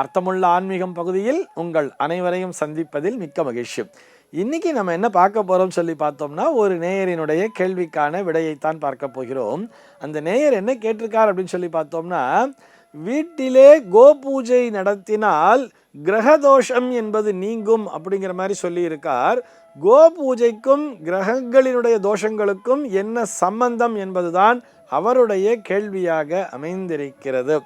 அர்த்தமுள்ள ஆன்மீகம் பகுதியில் உங்கள் அனைவரையும் சந்திப்பதில் மிக்க மகிழ்ச்சி. இன்னைக்கு நம்ம என்ன பார்க்க போகிறோம் சொல்லி பார்த்தோம்னா ஒரு நேயரினுடைய கேள்விக்கான விடையைத்தான் பார்க்க போகிறோம். அந்த நேயர் என்ன கேட்டிருக்கார் அப்படின்னு சொல்லி பார்த்தோம்னா வீட்டிலே கோபூஜை நடத்தினால் கிரகதோஷம் என்பது நீங்கும் அப்படிங்கிற மாதிரி சொல்லியிருக்கார். கோபூஜைக்கும் கிரகங்களினுடைய தோஷங்களுக்கும் என்ன சம்பந்தம் என்பதுதான் அவருடைய கேள்வியாக அமைந்திருக்கிறது.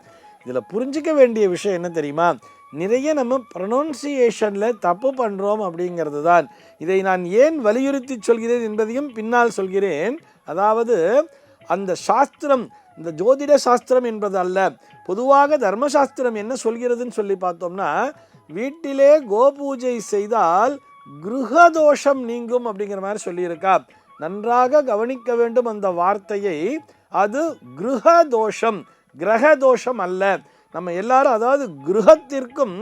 இதில் புரிஞ்சிக்க வேண்டிய விஷயம் என்ன தெரியுமா? நிறைய நம்ம ப்ரொனவுன்சியேஷனில் தப்பு பண்ணுறோம் அப்படிங்கிறது தான். இதை நான் ஏன் வலியுறுத்தி சொல்கிறேன் என்பதையும் பின்னால் சொல்கிறேன். அதாவது அந்த சாஸ்திரம் இந்த ஜோதிட சாஸ்திரம் என்பது அல்ல. பொதுவாக தர்மசாஸ்திரம் என்ன சொல்கிறதுன்னு சொல்லி பார்த்தோம்னா வீட்டிலே கோபூஜை செய்தால் கிருஹதோஷம் நீங்கும் அப்படிங்கிற மாதிரி சொல்லியிருக்கா. நன்றாக கவனிக்க வேண்டும் அந்த வார்த்தையை. அது கிரக தோஷம் அல்ல. நம்ம எல்லாரும் அதாவது கிரகத்திற்கும்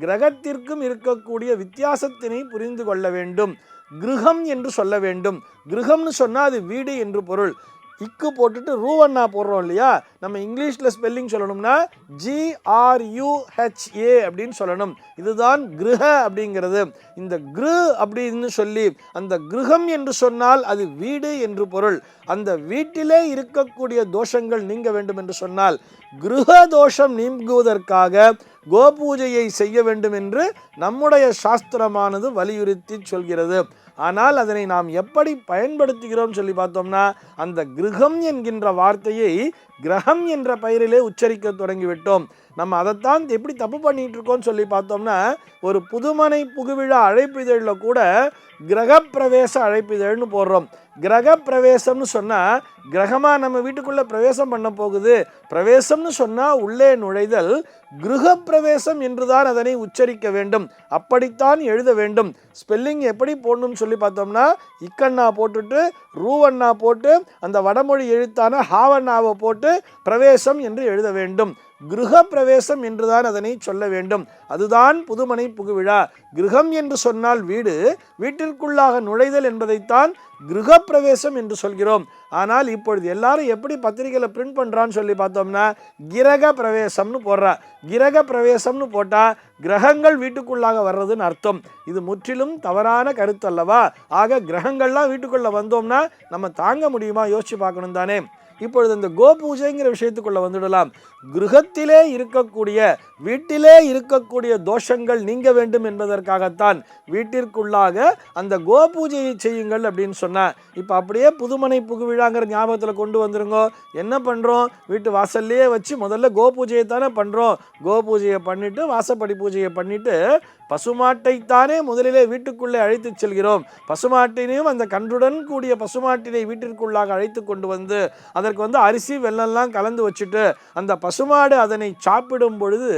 கிரகத்திற்கும் இருக்கக்கூடிய வித்தியாசத்தினை புரிந்து கொள்ள வேண்டும். கிரகம் என்று சொல்ல வேண்டும். கிரகம்னு சொன்னால் அது வீடு என்று பொருள். இக்கு போட்டுட்டு ரூவண்ணா போடுறோம் இல்லையா? நம்ம இங்கிலீஷில் ஸ்பெல்லிங் சொல்லணும்னா ஜிஆர்யூஹெச்ஏ அப்படின்னு சொல்லணும். இதுதான் கிருஹ அப்படிங்கிறது. இந்த கிரு அப்படின்னு சொல்லி அந்த கிருஹம் என்று சொன்னால் அது வீடு என்று பொருள். அந்த வீட்டிலே இருக்கக்கூடிய தோஷங்கள் நீங்க வேண்டும் என்று சொன்னால் கிருஹ தோஷம் நீங்குவதற்காக கோபூஜையை செய்ய வேண்டும் என்று நம்முடைய சாஸ்திரமானது வலியுறுத்தி சொல்கிறது. ஆனால் அதனை நாம் எப்படி பயன்படுத்துகிறோம் சொல்லி பார்த்தோம்னா அந்த கிரகம் என்கின்ற வார்த்தையை கிரகம் என்ற பெயரிலே உச்சரிக்க தொடங்கிவிட்டோம். நம்ம அதைத்தான் எப்படி தப்பு பண்ணிட்டு இருக்கோம்னு சொல்லி பார்த்தோம்னா ஒரு புதுமனை புகுவிழா அழைப்பிதழில் கூட கிரகப்பிரவேச அழைப்பிதழ்னு போடுறோம். கிரக பிரவேசம்னு சொன்னால் கிரகமாக நம்ம வீட்டுக்குள்ளே பிரவேசம் பண்ண போகுது. பிரவேசம்னு சொன்னால் உள்ளே நுழைதல் கிருக பிரவேசம் என்றுதான் அதனை உச்சரிக்க வேண்டும். அப்படித்தான் எழுத வேண்டும். ஸ்பெல்லிங் எப்படி போடணும்னு சொல்லி பார்த்தோம்னா இக்கண்ணா போட்டுட்டு ரூவண்ணா போட்டு அந்த வடமொழி எழுத்தான ஹாவண்ணாவை போட்டு பிரவேசம் என்று எழுத வேண்டும். கிருஹ பிரவேசம் என்றுதான் அதனை சொல்ல வேண்டும். அதுதான் புதுமனை புகுவிழா. கிரகம் என்று சொன்னால் வீடு வீட்டிற்குள்ளாக நுழைதல் என்பதைத்தான் கிரக பிரவேசம் என்று சொல்கிறோம். ஆனால் இப்பொழுது எல்லாரும் எப்படி பத்திரிகையில் பிரிண்ட் பண்ணுறான்னு சொல்லி பார்த்தோம்னா கிரக பிரவேசம்னு போடுறா. கிரக பிரவேசம்னு போட்டால் கிரகங்கள் வீட்டுக்குள்ளாக வர்றதுன்னு அர்த்தம். இது முற்றிலும் தவறான கருத்து அல்லவா? ஆக கிரகங்கள்லாம் வீட்டுக்குள்ளே வந்தோம்னா நம்ம தாங்க முடியுமா? யோசிச்சு பார்க்கணும் தானே. இப்பொழுது இந்த கோபூஜைங்கிற விஷயத்துக்குள்ளே வந்துடலாம். கிருகத்திலே இருக்கக்கூடிய வீட்டிலே இருக்கக்கூடிய தோஷங்கள் நீங்க வேண்டும் என்பதற்காகத்தான் வீட்டிற்குள்ளாக அந்த கோபூஜையை செய்யுங்கள் அப்படின்னு சொன்னேன் இப்போ அப்படியே புதுமனை புகுவிழாங்கிற ஞாபகத்தில் கொண்டு வந்துருங்க. என்ன பண்ணுறோம் வீட்டு வாசல்லையே வச்சு முதல்ல கோபூஜையை தானே பண்ணுறோம் கோபூஜையை பண்ணிவிட்டு வாசப்படி பூஜையை பண்ணிவிட்டு பசுமாட்டைத்தானே முதலிலே வீட்டுக்குள்ளே அழைத்துச் செல்கிறோம். பசுமாட்டினையும் அந்த கன்றுடன் கூடிய பசுமாட்டினை வீட்டிற்குள்ளாக அழைத்து கொண்டு வந்து அதற்கு வந்து அரிசி வெள்ளம்லாம் கலந்து வச்சுட்டு அந்த பசுமாடு அதனை சாப்பிடும் பொழுது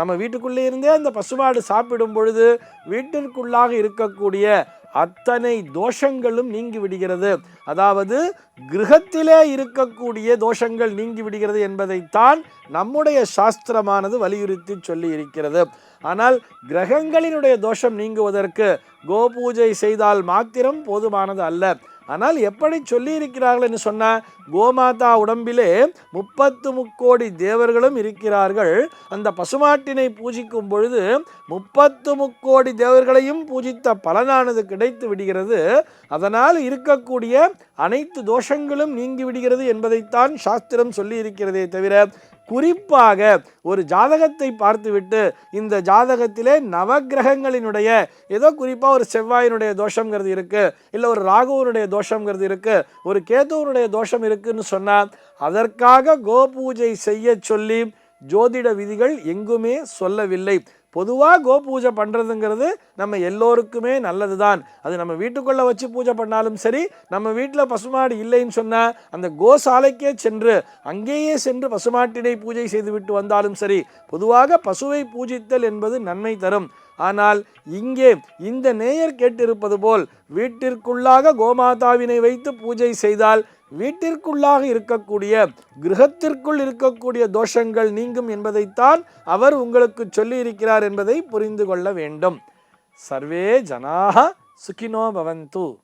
நம்ம வீட்டுக்குள்ளே இருந்தே அந்த பசுமாடு சாப்பிடும் பொழுது வீட்டிற்குள்ளாக இருக்கக்கூடிய அத்தனை தோஷங்களும் நீங்கி விடுகிறது. அதாவது கிரகத்திலே இருக்கக்கூடிய தோஷங்கள் நீங்கி விடுகிறது என்பதைத்தான் நம்முடைய சாஸ்திரமானது வலியுறுத்தி சொல்லி இருக்கிறது ஆனால் கிரகங்களினுடைய தோஷம் நீங்குவதற்கு கோபூஜை செய்தால் மாத்திரம் போதுமானது அல்ல. ஆனால் எப்படி சொல்லியிருக்கிறார்கள் என்று சொன்னால் கோமாதா உடம்பிலே முப்பத்து முக்கோடி தேவர்களும் இருக்கிறார்கள். அந்த பசுமாட்டினை பூஜிக்கும் பொழுது முப்பத்து முக்கோடி தேவர்களையும் பூஜித்த பலனானது கிடைத்து விடுகிறது. அதனால் இருக்கக்கூடிய அனைத்து தோஷங்களும் நீங்கி விடுகிறது என்பதைத்தான் சாஸ்திரம் சொல்லி இருக்கிறதே தவிர குறிப்பாக ஒரு ஜாதகத்தை பார்த்துவிட்டு இந்த ஜாதகத்திலே நவகிரகங்களினுடைய ஏதோ குறிப்பாக ஒரு செவ்வாயினுடைய தோஷங்கிறது இருக்குது இல்லை ஒரு ராகுவனுடைய தோஷங்கிறது இருக்குது ஒரு கேதுவனுடைய தோஷம் இருக்குன்னு சொன்னால் அதற்காக கோபூஜை செய்ய சொல்லி ஜோதிட விதிகள் எங்குமே சொல்லவில்லை. பொதுவாக கோ பூஜை பண்ணுறதுங்கிறது நம்ம எல்லோருக்குமே நல்லது தான் அது நம்ம வீட்டுக்குள்ளே வச்சு பூஜை பண்ணாலும் சரி நம்ம வீட்டில் பசுமாடு இல்லைன்னு சொன்னால் அந்த கோசாலைக்கே சென்று அங்கேயே சென்று பசுமாட்டினை பூஜை செய்துவிட்டு வந்தாலும் சரி பொதுவாக பசுவை பூஜித்தல் என்பது நன்மை தரும். ஆனால் இங்கே இந்த நேயர் கேட்டிருப்பது போல் வீட்டிற்குள்ளாக கோமாதாவினை வைத்து பூஜை செய்தால் வீட்டிற்குள்ளாக இருக்கக்கூடிய கிரகத்திற்குள் இருக்கக்கூடிய தோஷங்கள் நீங்கும் என்பதைத்தான் அவர் உங்களுக்கு சொல்லியிருக்கிறார் என்பதை புரிந்து கொள்ள வேண்டும். சர்வே ஜனாக சுகினோ பவந்து.